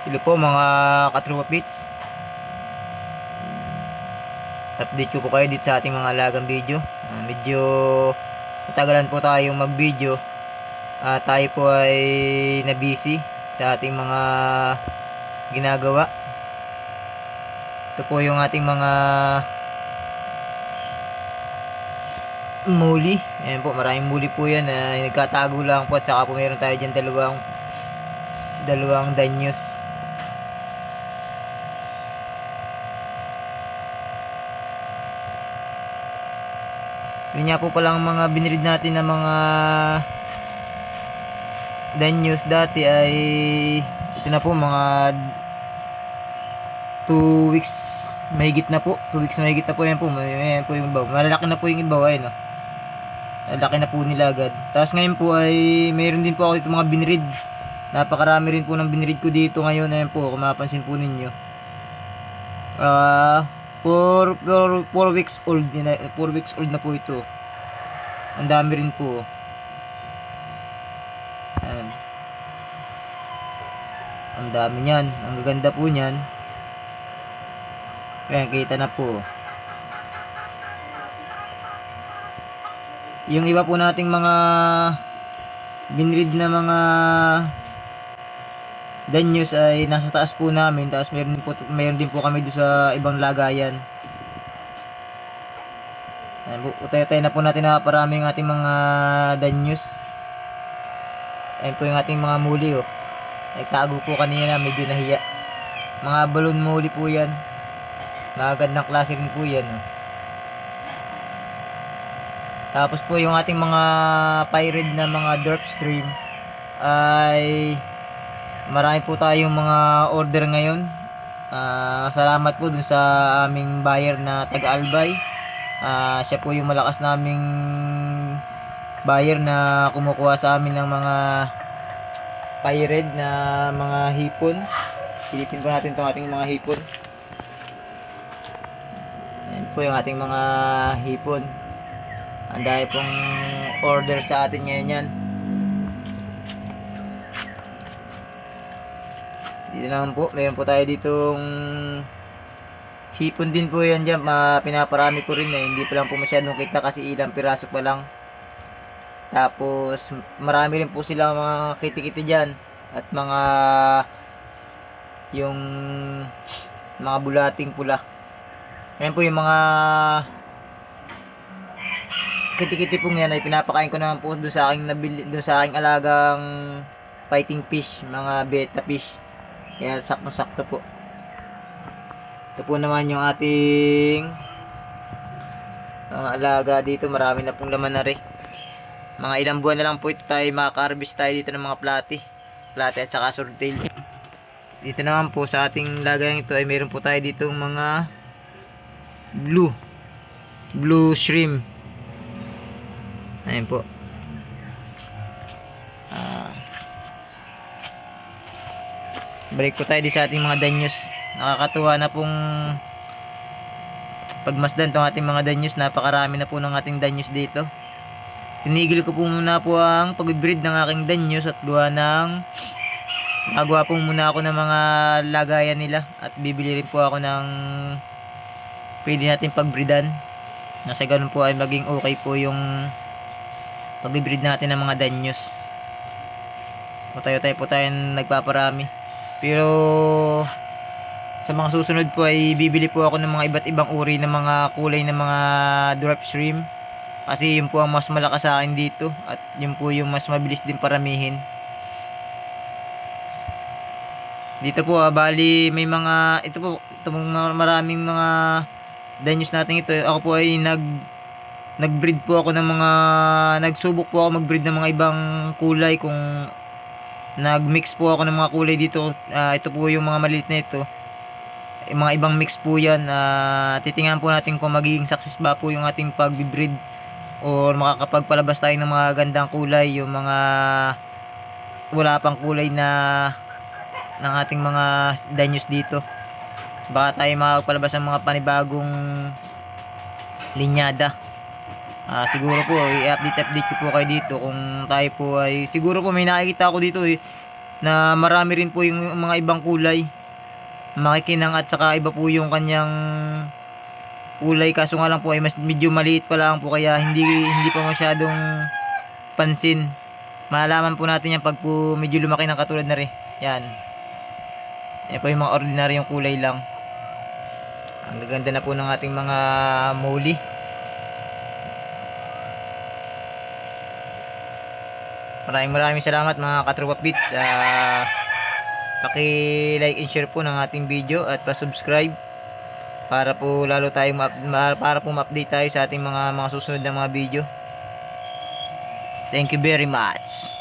Hello po mga katrupa pits. Update ko po kayo dito sa ating mga alagang video. Ah, medyo matagalan po tayong mag-video. Ah, tayo po ay na busy sa ating mga ginagawa. Ito po yung ating mga muli. Ayan po, maraming muli po yan. na nagkatago lang po at saka po meron tayo dyan dalawang dalawang danyos. Yun nga po palang mga binilid natin na mga danyos dati ay ito na po mga 2 weeks mahigit na po 2 weeks mahigit na po yan po yan po yung ibaw malalaki na po yung ibaw ayun no Laki na po nila agad. Tapos ngayon po ay mayroon din po ako dito mga binread. Napakarami rin po ng binread ko dito ngayon. Ayan po, kung mapapansin po ninyo. Ah, 4 4 weeks old na 4 weeks old na po ito. Ang dami rin po. Ayan. Ang dami niyan. Ang gaganda po niyan. Ayan, kita na po. Yung iba po nating mga binread na mga danyos ay nasa taas po namin tapos meron din po, meron din po kami doon sa ibang lagayan. Ayan utay-utay na po natin na parami yung ating mga danyos. Ayan po yung ating mga muli oh. Nagtago po kanina medyo nahiya. Mga balon muli po yan. Magandang klase rin po yan oh. Tapos po yung ating mga pirate na mga derp stream ay marami po tayong mga order ngayon. Ah, salamat po dun sa aming buyer na taga-Albay. Ah, siya po yung malakas naming buyer na kumukuha sa amin ng mga pirate na mga hipon. Silipin po natin itong ating mga hipon. Ayan po yung ating mga hipon. Ang dahil pong order sa atin ngayon yan. Dito po, meron po tayo ditong sipon din po yan dyan. Ma, pinaparami ko rin eh. Hindi pa lang po masyadong kita kasi ilang piraso pa lang. Tapos, marami rin po sila mga kiti-kiti dyan. At mga yung mga bulating pula. Ayan po yung mga kiti-kiti pong yan ay pinapakain ko naman po doon sa aking nabili doon sa aking alagang fighting fish, mga beta fish. Kaya sakto-sakto po. Ito po naman yung ating mga alaga dito. Marami na pong laman na rin. Mga ilang buwan na lang po ito tayo makaka-harvest tayo dito ng mga plati. Plati at saka swordtail. Dito naman po sa ating lagayang ito ay meron po tayo dito mga blue. Blue shrimp. Ayan po. Balik po tayo di sa ating mga danyos. Nakakatuwa na pong pagmasdan tong ating mga danyos. Napakarami na po ng ating danyos dito. Tinigil ko po muna po ang pag-breed ng aking danyos at gawa ng nagawa po muna ako ng mga lagayan nila at bibili rin po ako ng pwede natin pagbreedan. Nasa ganun po ay maging okay po yung pag-breed natin ng mga danyos. O tayo tayo po tayo nagpaparami. Pero sa mga susunod po ay bibili po ako ng mga iba't ibang uri ng mga kulay ng mga drop stream. Kasi yun po ang mas malakas sa akin dito at yun po yung mas mabilis din paramihin. Dito po ah, bali may mga ito po ito pong maraming mga danyos natin ito. Ako po ay nag nagbreed po ako ng mga nagsubok po ako magbreed ng mga ibang kulay kung nagmix po ako ng mga kulay dito. Ah, ito po yung mga maliit na ito. Yung mga ibang mix po yan. Ah, titingnan po natin kung magiging success ba po yung ating pagbibreed or makakapagpalabas tayo ng mga gandang kulay. Yung mga wala pang kulay na ng ating mga danyos dito. Baka tayo makakapalabas ng mga panibagong linyada Ah, siguro po i-update update ko po kayo dito kung tayo po ay siguro po may nakikita ako dito eh na marami rin po yung mga ibang kulay. Makikinang at saka iba po yung kanyang kulay kaso nga lang po ay mas medyo maliit pa lang po kaya hindi hindi pa masyadong pansin. Malalaman po natin yan pag po medyo lumaki ng katulad na rin. Yan. Yan po yung mga ordinaryong kulay lang. Ang gaganda na po ng ating mga muli. Maraming maraming salamat mga katropa pits. Ah, paki-like and share po ng ating video at pa-subscribe para po lalo ma- para po ma-update tayo sa ating mga mga susunod na mga video. Thank you very much.